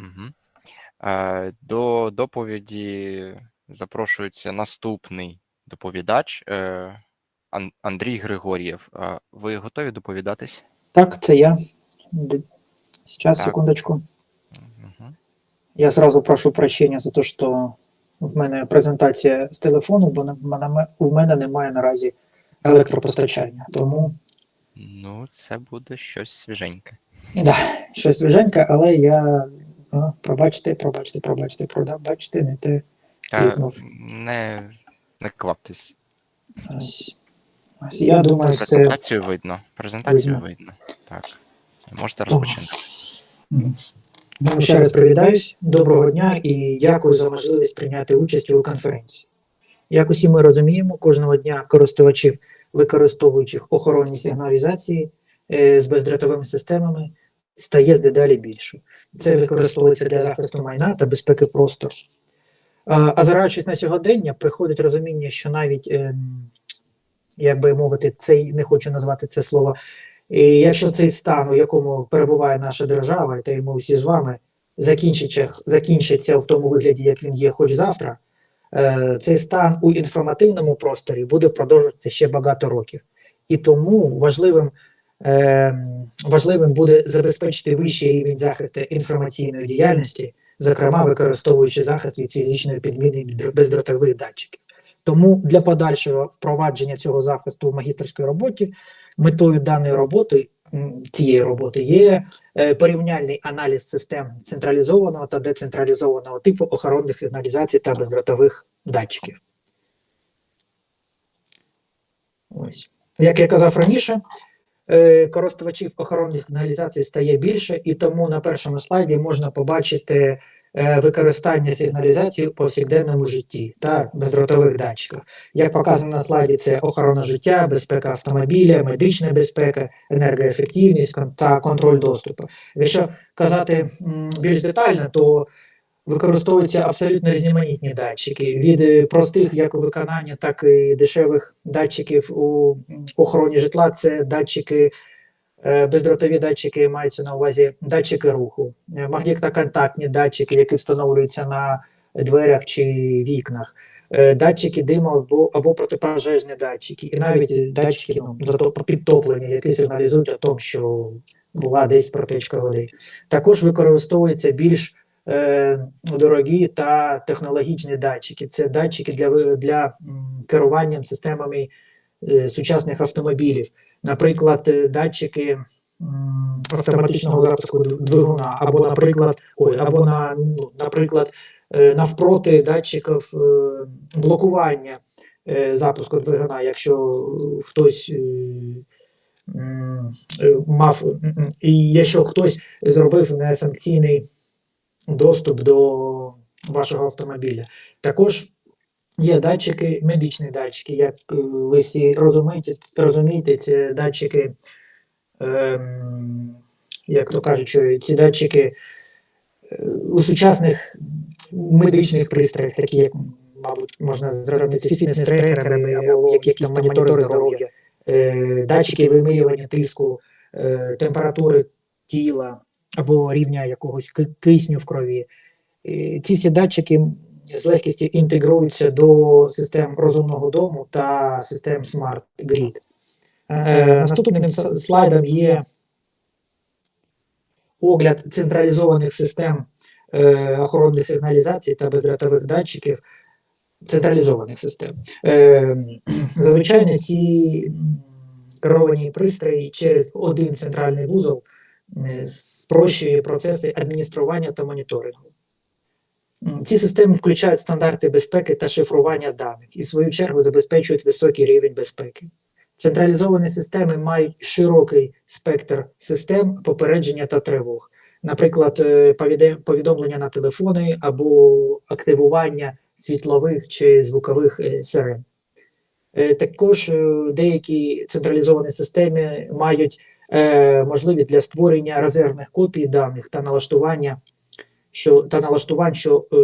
Угу. Е, до доповіді запрошується наступний доповідач е, Ан- Андрій Григор'єв. Е, ви готові доповідатись? Так, це я. Д- Сейчас, Так. секундочку. Угу. Я сразу прошу прощения за те, що в мене презентація з телефону, бо на- на- у мене немає наразі електропостачання. Тому Ну, це буде щось свіженьке. да, щось свіженьке, але я. А, пробачте, пробачте, пробачте, пробачте, не те. Та, Клікнув. не, не кваптесь. Ось. Ось я думаю, все. Презентацію видно. Презентацію видно. видно. Так. Можете розпочинати. Ну, ще раз привітаюсь. Доброго дня і дякую за можливість прийняти участь у конференції. Як усі ми розуміємо, кожного дня користувачів, використовуючих охоронні сигналізації е, з бездротовими системами, стає дедалі більше. Це використовується для захисту майна та безпеки простору. А, озираючись на сьогодення, приходить розуміння, що навіть, ем, як би мовити, цей не хочу назвати це слово і якщо цей стан, у якому перебуває наша держава, та й ми всі з вами, закінчиться, закінчиться в тому вигляді, як він є, хоч завтра, е, цей стан у інформативному просторі буде продовжуватися ще багато років. І тому важливим, важливим буде забезпечити вищий рівень захисту інформаційної діяльності, зокрема використовуючи захист від фізичної підміни бездротових датчиків. Тому для подальшого впровадження цього захисту в магістерській роботі метою даної роботи цієї роботи є е, порівняльний аналіз систем централізованого та децентралізованого типу охоронних сигналізацій та бездротових датчиків. Ось. Як я казав раніше, користувачів охоронних сигналізацій стає більше, і тому на першому слайді можна побачити е, використання сигналізації у повсякденному житті та бездротових датчиків. Як показано на слайді, це охорона життя, безпека автомобіля, медична безпека, енергоефективність та контроль доступу. Якщо казати більш детально, то використовуються абсолютно різноманітні датчики від е, простих як у виконанні, так і дешевих датчиків у охороні житла. Це датчики. е, Бездротові датчики маються на увазі датчики руху, е, магнітно-контактні датчики, які встановлюються на дверях чи вікнах, датчики диму або, або протипожежні датчики, і навіть датчики ну, підтоплення, які сигналізують о тому, що була десь протечка води. Також використовуються більш дорогі та технологічні датчики. Це датчики для, для м, керування системами е, сучасних автомобілів. Наприклад, е, датчики автоматичного запуску двигуна, або, наприклад, ой, або на, ну, наприклад, е, навпроти датчиків е, блокування е, запуску двигуна, якщо е, хтось е, е, мав, і якщо хтось зробив несанкційний доступ до вашого автомобіля. Також є датчики, медичні датчики, як е, ви всі розумієте, розумієте це датчики, ем, як то кажуть, ці датчики е, у сучасних медичних пристроях, такі як, мабуть, можна зробити з фітнес-трекерами або якісь там монітори здоров'я, е, датчики вимірювання тиску, температури тіла або рівня якогось кисню в крові. Ці всі датчики з легкістю інтегруються до систем розумного дому та систем Smart Grid. Е, Наступним слайдом є огляд централізованих систем е, охоронних сигналізацій та бездротових датчиків централізованих систем. Е, Зазвичай ці керовані пристрої через один центральний вузол спрощує процеси адміністрування та моніторингу. Ці системи включають стандарти безпеки та шифрування даних і, в свою чергу, забезпечують високий рівень безпеки. Централізовані системи мають широкий спектр систем попередження та тривог, наприклад, е, повідомлення на телефони або активування світлових чи звукових е, сирен. Е, Також деякі централізовані системи мають е, можливість для створення резервних копій даних та налаштування, що, та налаштувань, що е,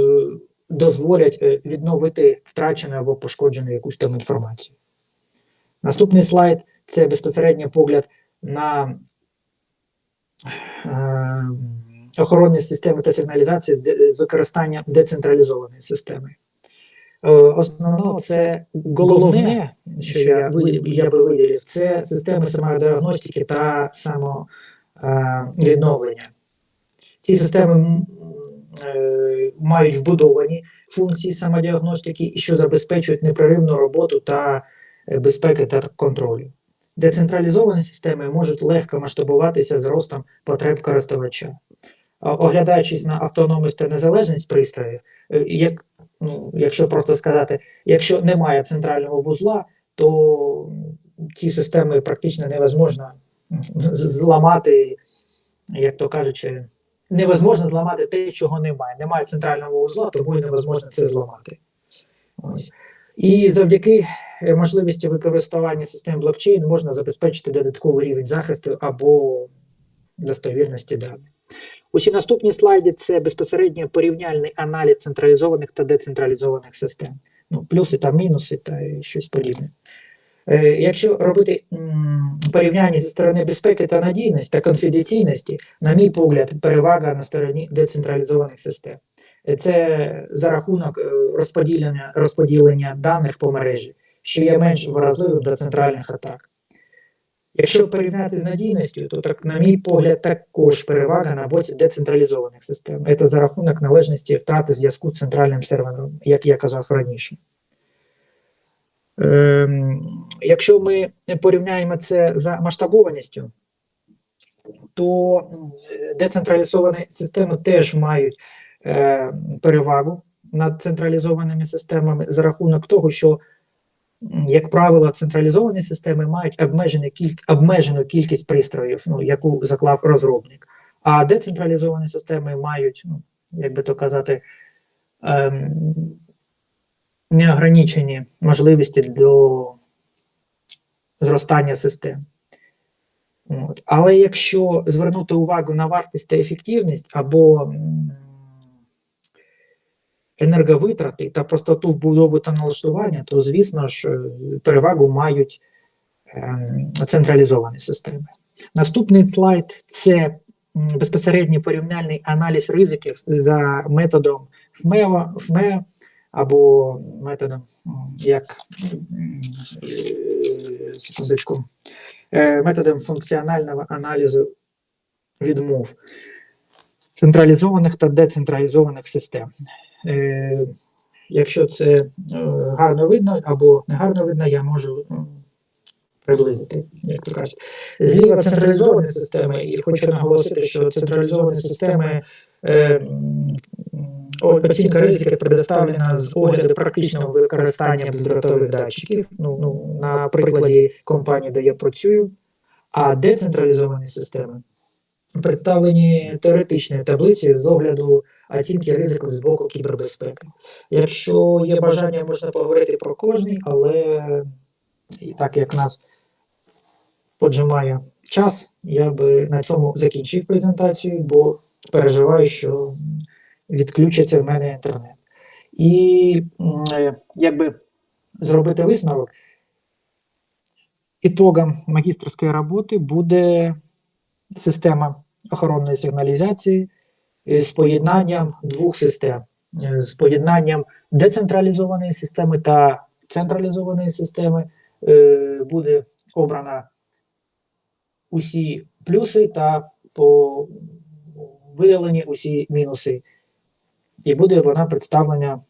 дозволять е, відновити втрачену або пошкоджену якусь там інформацію. Наступний слайд це безпосередньо погляд на е, охоронні системи та сигналізації з, з використанням децентралізованої системи. Е, Основно це головне, що я, я би виділив, це системи самодіагностики та самовідновлення. Ці системи е, мають вбудовані функції самодіагностики, що забезпечують непреривну роботу та е, безпеки та контролю. Децентралізовані системи можуть легко масштабуватися з ростом потреб користувача. Оглядаючись на автономність та незалежність пристроїв, е, як, ну, якщо просто сказати, якщо немає центрального вузла, то ці системи практично невозможно зламати, як то кажучи, невозможно зламати те, чого немає. Немає центрального вузла, тому і невозможно це зламати. Ось. І завдяки можливості використання систем блокчейн можна забезпечити додатковий рівень захисту або достовірності даних. Усі наступні слайди це безпосередньо порівняльний аналіз централізованих та децентралізованих систем. Ну, плюси та мінуси та щось подібне. Е, Якщо робити порівняння зі сторони безпеки та надійності та конфіденційності, на мій погляд, перевага на стороні децентралізованих систем. Е, Це за рахунок е, розподілення, розподілення даних по мережі, що є менш вразливим до центральних атак. Якщо порівняти з надійністю, то так, на мій погляд, також перевага на боці децентралізованих систем. Це за рахунок належності втрати зв'язку з центральним сервером, як я казав раніше. Ем, якщо ми порівняємо це за масштабованістю, то децентралізовані системи теж мають е, перевагу над централізованими системами за рахунок того, що, як правило, централізовані системи мають обмежену, кіль... обмежену кількість пристроїв, ну, яку заклав розробник. А децентралізовані системи мають, ну, як би то казати, ем, неограничені можливості до зростання систем. От. Але якщо звернути увагу на вартість та ефективність або енерговитрати та простоту вбудови та налаштування, то звісно ж е, перевагу мають ем, централізовані системи. Наступний слайд це безпосередній порівняльний аналіз ризиків за методом ФМЕО, ФМЕО або методом, як е, секундочку, е, методом функціонального аналізу відмов централізованих та децентралізованих систем. Е, Якщо це е, гарно видно або не гарно видно, я можу приблизити, як то кажуть. Зліва централізовані системи, і хочу наголосити, що централізовані системи е, оцінка ризиків предоставлена з огляду практичного використання бездротових датчиків. Ну, ну, на прикладі компанії, де я працюю, а децентралізовані системи представлені теоретичною таблицею з огляду оцінки ризиків з боку кібербезпеки. Якщо є бажання, можна поговорити про кожний, але і так як нас поджимає час, я би на цьому закінчив презентацію, бо переживаю, що відключиться в мене інтернет. І е, якби зробити висновок, ітогом магістерської роботи буде система охоронної сигналізації з поєднанням двох систем, е, з поєднанням децентралізованої системи та централізованої системи е, буде обрана усі плюси та по видалені усі мінуси. І буде вона представлена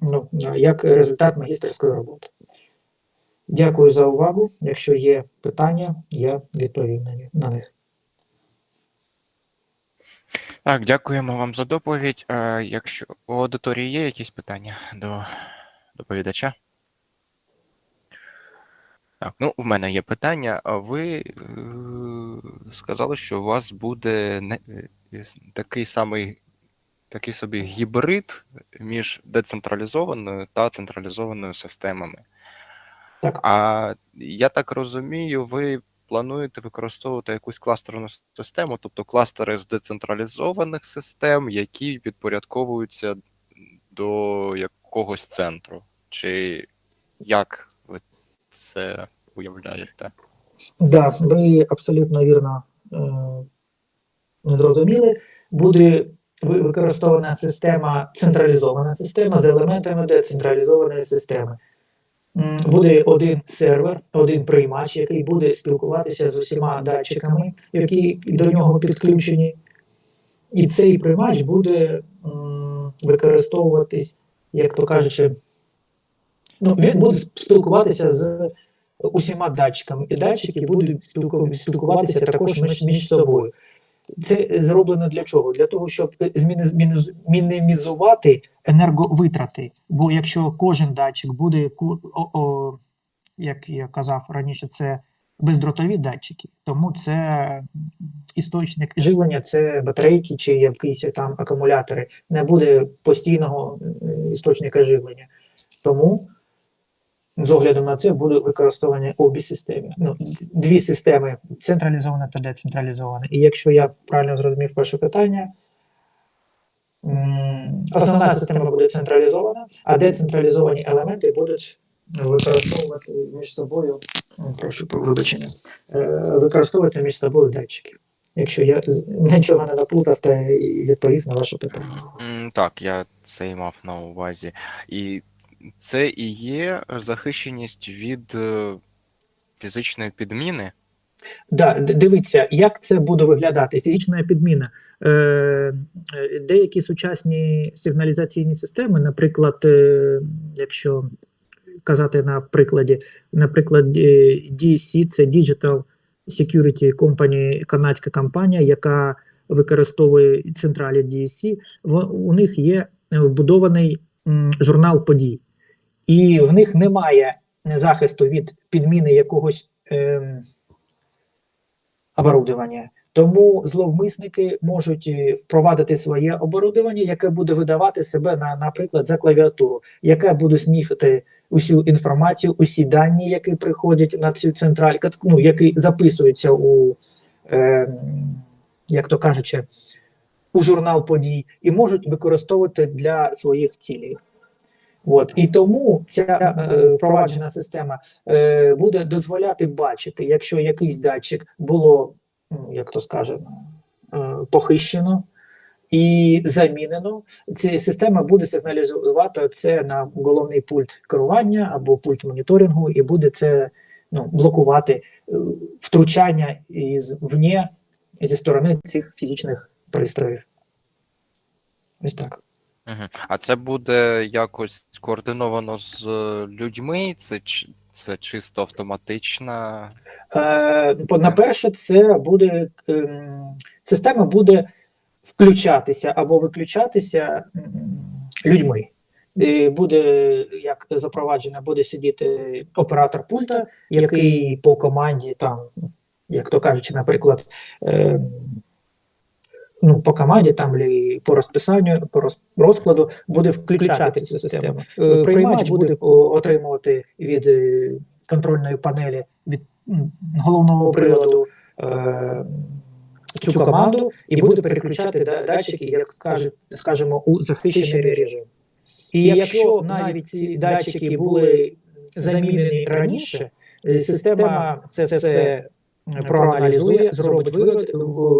ну, як результат магістерської роботи. Дякую за увагу. Якщо є питання, я відповім на них. Так, дякуємо вам за доповідь. Е, Якщо у аудиторії є якісь питання до доповідача? Так, ну в мене є питання. Ви е, сказали, що у вас буде не, е, такий самий такий собі гібрид між децентралізованою та централізованою системами. Так. А я так розумію, ви плануєте використовувати якусь кластерну систему, тобто кластери з децентралізованих систем, які підпорядковуються до якогось центру. Чи як ви це уявляєте? Да, ви абсолютно вірно е, зрозуміли. буде ви- використована система, централізована система з елементами децентралізованої системи. Буде один сервер, один приймач, який буде спілкуватися з усіма датчиками, які до нього підключені. І цей приймач буде використовуватись, як то кажучи, ну, він буде спілкуватися з усіма датчиками, і датчики будуть спілкуватися також між собою. Це зроблено для чого? Для того, щоб мініз- мінімізувати енерговитрати. Бо якщо кожен датчик буде, о, як я казав раніше, це бездротові датчики, тому це істочник живлення, це батарейки чи якісь там акумулятори. Не буде постійного е, істочника живлення. Тому з огляду на це буде використання обі системи. Ну, дві системи централізована та децентралізована. І якщо я правильно зрозумів ваше питання, основна система буде централізована, а децентралізовані елементи будуть використовувати між собою, прошу вибачення, е, використовувати між собою датчики. Якщо я нічого не наплутав та й відповів на ваше питання. Так, я це і мав на увазі. І це і є захищеність від е, фізичної підміни. Да, дивіться, як це буде виглядати. Фізична підміна. Е, е, деякі сучасні сигналізаційні системи, наприклад, якщо казати на прикладі, наприклад, е, DSC, це Digital Security Company, канадська компанія, яка використовує централі DSC, в- у них є вбудований журнал подій, і в них немає захисту від підміни якогось. ем, оборудовання. Тому зловмисники можуть е, впровадити своє оборудовання, яке буде видавати себе на, наприклад, за клавіатуру, яке буде сніфити усю інформацію, усі дані, які приходять на цю централь, ну, які записуються у, е, як то кажучи, у журнал подій, і можуть використовувати для своїх цілей. От. І тому ця е, впроваджена система е, буде дозволяти бачити, якщо якийсь датчик було, ну, як то скажемо, е, похищено і замінено, ця система буде сигналізувати це на головний пульт керування або пульт моніторингу, і буде це ну, блокувати е, втручання із вне зі сторони цих фізичних пристроїв. Ось так. А це буде якось координовано з е, людьми? Це, це чисто автоматична. Е, по- на перше, це буде ем, система буде включатися або виключатися людьми. І буде як запроваджена, буде сидіти оператор пульта, який по команді, там, як то кажучи, наприклад, ем, ну, по команді там лі- по розписанню, по розкладу буде включати цю систему. Е, Приймач буде отримувати від е, контрольної панелі від головного приладу е, цю команду і буде переключати датчики, як скаже, скажемо, у захищений режим. І якщо навіть ці датчики були замінені раніше, е, система це все проаналізує, зробить вивод,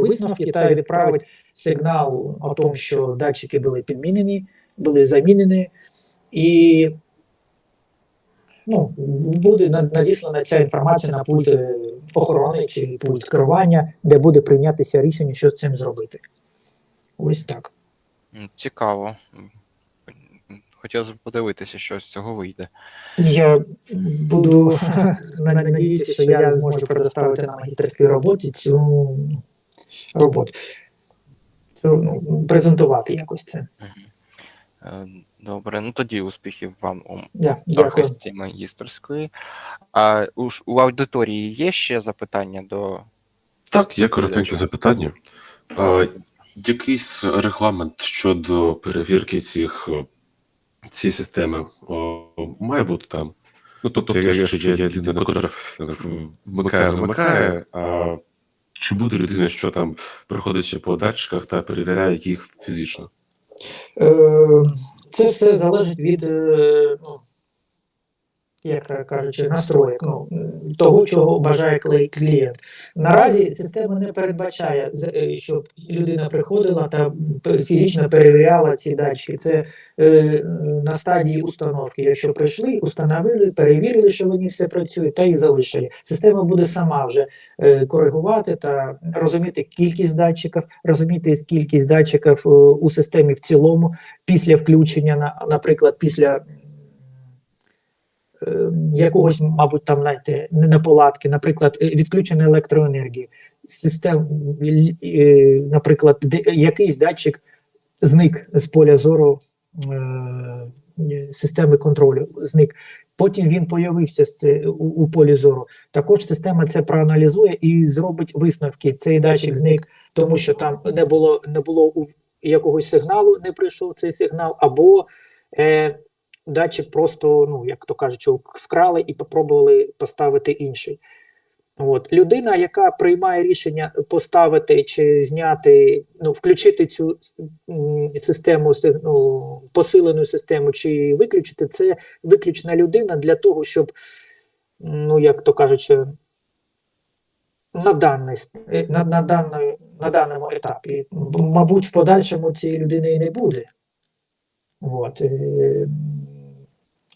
висновки та відправить сигнал о тому, що датчики були підмінені, були замінені, і ну, буде надіслана ця інформація на пульт е, охорони чи пульт керування, де буде прийнятися рішення, що з цим зробити. Ось так. Цікаво. Хотілося б подивитися, що з цього вийде. Я буду надіятися, що я зможу предоставити на магістерській роботі цю роботу. Цю, ну, презентувати якось це. Е, Добре, ну тоді успіхів вам у захисті магістерської. А у, у аудиторії є ще запитання до Так, є коротеньке запитання. А, якийсь регламент щодо перевірки цих цієї системи о, має бути там. Ну, тобто, якщо є людина, яка вмикає, вимикає, а чи буде людина, що там проходить по датчиках та перевіряє їх фізично? Е, Це все залежить від, е, ну, як кажучи, настроєк, ну, того, чого бажає клієнт. Наразі система не передбачає, е, щоб людина приходила та фізично перевіряла ці датчики. Це е, на стадії установки. Якщо прийшли, установили, перевірили, що вони все працюють, та і залишили. Система буде сама вже е, коригувати та розуміти кількість датчиків, розуміти кількість датчиків е, у системі в цілому після включення, на, наприклад, після. Е, Якогось, мабуть, там знаєте, неполадки, наприклад, е, відключення електроенергії, систем, е, наприклад, якийсь датчик зник з поля зору системи контролю. Зник. Потім він появився це, у, у полі зору. Також система це проаналізує і зробить висновки. Цей датчик зник, тому що там не було, не було якогось сигналу, не прийшов цей сигнал, або е, датчик просто, ну як то кажуть, вкрали і попробували поставити інший. От людина, яка приймає рішення поставити чи зняти, ну включити цю систему, ну, посилену систему, чи виключити, це виключна людина для того, щоб, ну як то кажучи, на даний е, на, на, даної, на даному етапі. Мабуть, в подальшому цієї людини і не буде. От.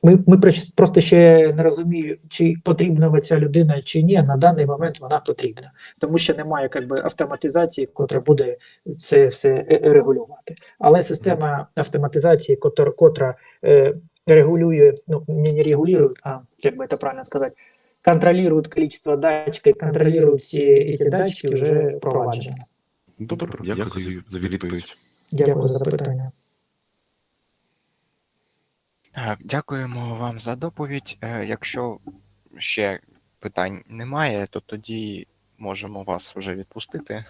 Ми, ми просто ще не розуміємо, чи потрібна ця людина, чи ні. На даний момент вона потрібна, тому що немає якби, автоматизації, котра буде це все е- е, регулювати. Але система автоматизації, котра, котра е, регулює, ну не, не регулює, а як би це правильно сказати, контролює кількість датчиків, контролює всі ці датчики, вже впроваджена. Добре, дякую за відповідь. Дякую за запитання. Так, дякуємо вам за доповідь. Е, Якщо ще питань немає, то тоді можемо вас вже відпустити.